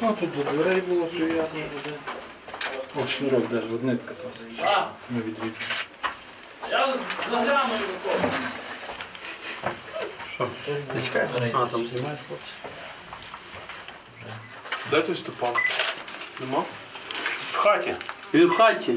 Ну, тут до дверей було прив'язано буде. От шнурок навіть нитка там заїжджала. Ми відрізали. Я загляну його. Що? Чекай, а там знімаєш хлопці. Де той ступав? Нема? В хаті. Він в хаті.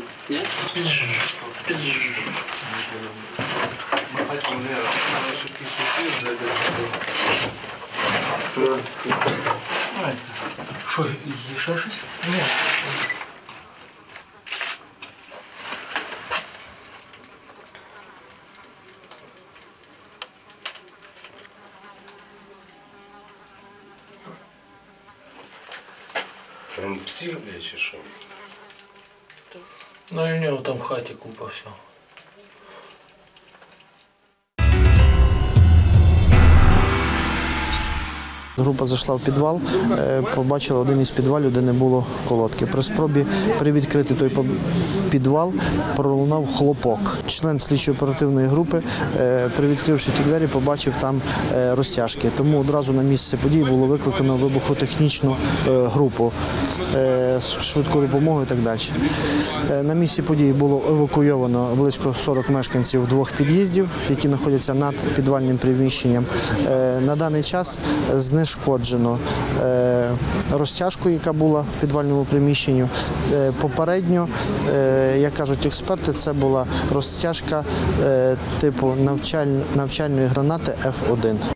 Що, є ще щось? Ні. Там пси люблять чи що? Ну і в нього там в хаті купа всього. Група зайшла в підвал, е, побачила один із підвалів, де не було колодки. При спробі привідкрити той підвал пролунав хлопок. Член слідчо-оперативної групи, е, привідкривши ті двері, побачив там е, розтяжки. Тому одразу на місце події було викликано вибухотехнічну групу з швидкою допомогою і так далі. На місці події було евакуйовано близько 40 мешканців двох під'їздів, які знаходяться над підвальним приміщенням. На даний час знешкоджено е, розтяжку, яка була в підвальному приміщенні. Е, Попередньо, е, як кажуть експерти, це була розтяжка типу навчальної гранати F1.